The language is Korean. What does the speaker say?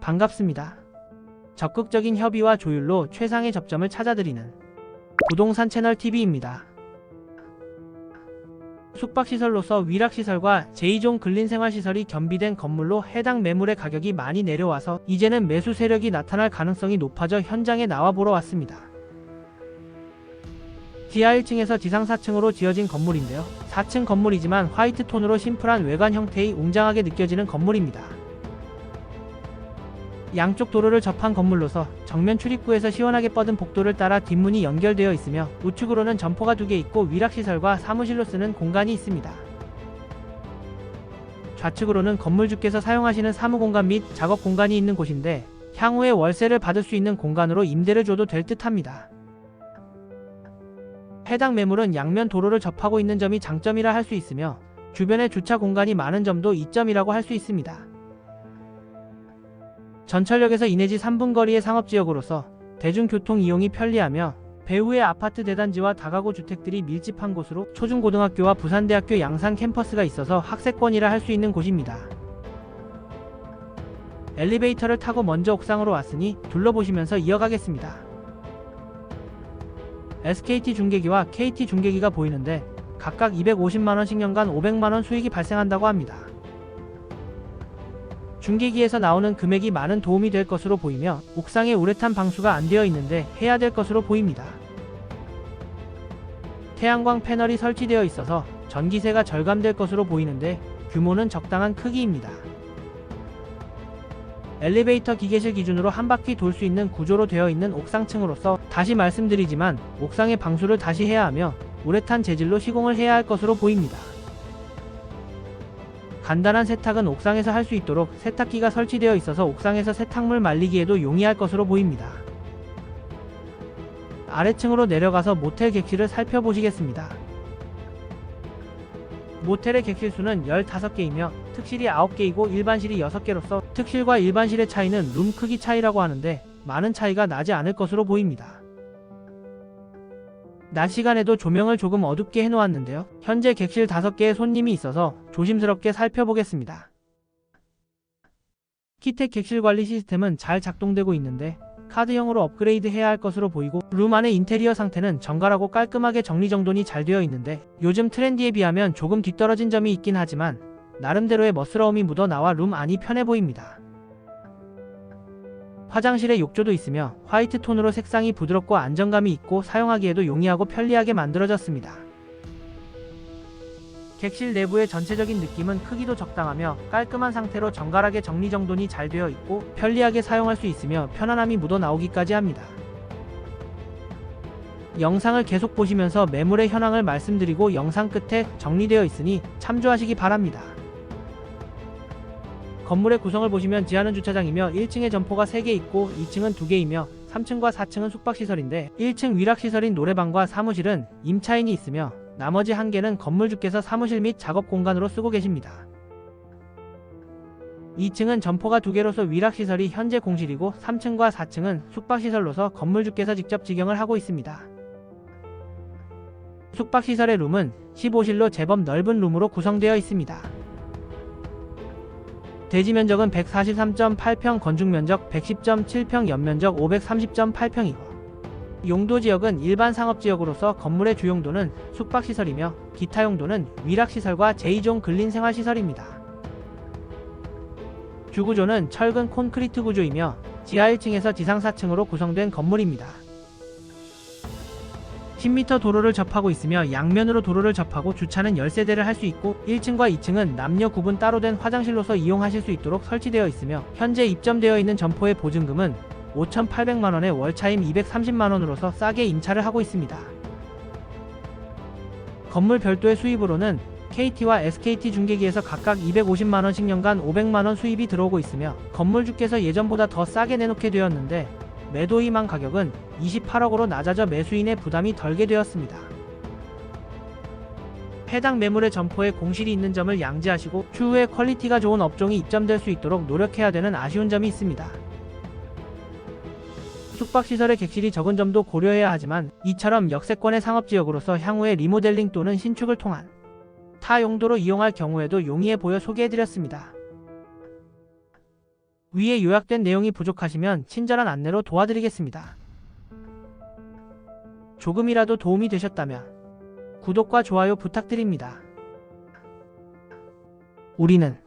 반갑습니다. 적극적인 협의와 조율로 최상의 접점을 찾아드리는 부동산 채널 TV입니다. 숙박시설로서 위락시설과 제2종 근린생활시설이 겸비된 건물로 해당 매물의 가격이 많이 내려와서 이제는 매수 세력이 나타날 가능성이 높아져 현장에 나와 보러 왔습니다. 지하 1층에서 지상 4층으로 지어진 건물인데요. 4층 건물이지만 화이트 톤으로 심플한 외관 형태의 웅장하게 느껴지는 건물입니다. 양쪽 도로를 접한 건물로서 정면 출입구에서 시원하게 뻗은 복도를 따라 뒷문이 연결되어 있으며 우측으로는 점포가 두 개 있고 위락시설과 사무실로 쓰는 공간이 있습니다. 좌측으로는 건물주께서 사용하시는 사무공간 및 작업 공간이 있는 곳인데 향후에 월세를 받을 수 있는 공간으로 임대를 줘도 될 듯합니다. 해당 매물은 양면 도로를 접하고 있는 점이 장점이라 할 수 있으며 주변에 주차 공간이 많은 점도 이점이라고 할 수 있습니다. 전철역에서 이내지 3분 거리의 상업지역으로서 대중교통 이용이 편리하며 배후의 아파트 대단지와 다가구 주택들이 밀집한 곳으로 초중고등학교와 부산대학교 양산 캠퍼스가 있어서 학세권이라 할 수 있는 곳입니다. 엘리베이터를 타고 먼저 옥상으로 왔으니 둘러보시면서 이어가겠습니다. SKT 중계기와 KT 중계기가 보이는데 각각 250만원씩 연간 500만원 수익이 발생한다고 합니다. 중계기에서 나오는 금액이 많은 도움이 될 것으로 보이며 옥상에 우레탄 방수가 안 되어 있는데 해야 될 것으로 보입니다. 태양광 패널이 설치되어 있어서 전기세가 절감될 것으로 보이는데 규모는 적당한 크기입니다. 엘리베이터 기계실 기준으로 한 바퀴 돌 수 있는 구조로 되어 있는 옥상층으로서 다시 말씀드리지만 옥상의 방수를 다시 해야 하며 우레탄 재질로 시공을 해야 할 것으로 보입니다. 간단한 세탁은 옥상에서 할 수 있도록 세탁기가 설치되어 있어서 옥상에서 세탁물 말리기에도 용이할 것으로 보입니다. 아래층으로 내려가서 모텔 객실을 살펴보시겠습니다. 모텔의 객실 수는 15개이며 특실이 9개이고 일반실이 6개로서 특실과 일반실의 차이는 룸 크기 차이라고 하는데 많은 차이가 나지 않을 것으로 보입니다. 낮 시간에도 조명을 조금 어둡게 해놓았는데요. 현재 객실 5개의 손님이 있어서 조심스럽게 살펴보겠습니다. 키텍 객실 관리 시스템은 잘 작동되고 있는데 카드형으로 업그레이드 해야 할 것으로 보이고 룸 안의 인테리어 상태는 정갈하고 깔끔하게 정리정돈이 잘 되어 있는데 요즘 트렌디에 비하면 조금 뒤떨어진 점이 있긴 하지만 나름대로의 멋스러움이 묻어 나와 룸 안이 편해 보입니다. 화장실에 욕조도 있으며 화이트 톤으로 색상이 부드럽고 안정감이 있고 사용하기에도 용이하고 편리하게 만들어졌습니다. 객실 내부의 전체적인 느낌은 크기도 적당하며 깔끔한 상태로 정갈하게 정리정돈이 잘 되어 있고 편리하게 사용할 수 있으며 편안함이 묻어 나오기까지 합니다. 영상을 계속 보시면서 매물의 현황을 말씀드리고 영상 끝에 정리되어 있으니 참조하시기 바랍니다. 건물의 구성을 보시면 지하는 주차장이며 1층에 점포가 3개 있고 2층은 2개이며 3층과 4층은 숙박시설인데 1층 위락시설인 노래방과 사무실은 임차인이 있으며 나머지 한 개는 건물주께서 사무실 및 작업 공간으로 쓰고 계십니다. 2층은 점포가 2개로서 위락시설이 현재 공실이고 3층과 4층은 숙박시설로서 건물주께서 직접 직영을 하고 있습니다. 숙박시설의 룸은 15실로 제법 넓은 룸으로 구성되어 있습니다. 대지 면적은 143.8평, 건축 면적 110.7평, 연면적 530.8평이고 용도 지역은 일반 상업 지역으로서 건물의 주용도는 숙박시설이며 기타 용도는 위락시설과 제2종 근린생활시설입니다. 주구조는 철근 콘크리트 구조이며 지하 1층에서 지상 4층으로 구성된 건물입니다. 10m 도로를 접하고 있으며 양면으로 도로를 접하고 주차는 10세대를 할 수 있고 1층과 2층은 남녀 구분 따로 된 화장실로서 이용하실 수 있도록 설치되어 있으며 현재 입점되어 있는 점포의 보증금은 5,800만원에 월차임 230만원으로서 싸게 임차를 하고 있습니다. 건물 별도의 수입으로는 KT와 SKT 중계기에서 각각 250만원씩 연간 500만원 수입이 들어오고 있으며 건물주께서 예전보다 더 싸게 내놓게 되었는데 매도 희망 가격은 28억으로 낮아져 매수인의 부담이 덜게 되었습니다. 해당 매물의 점포에 공실이 있는 점을 양지하시고 추후에 퀄리티가 좋은 업종이 입점될 수 있도록 노력해야 되는 아쉬운 점이 있습니다. 숙박시설의 객실이 적은 점도 고려해야 하지만 이처럼 역세권의 상업지역으로서 향후에 리모델링 또는 신축을 통한 타 용도로 이용할 경우에도 용이해 보여 소개해드렸습니다. 위에 요약된 내용이 부족하시면 친절한 안내로 도와드리겠습니다. 조금이라도 도움이 되셨다면 구독과 좋아요 부탁드립니다. 우리는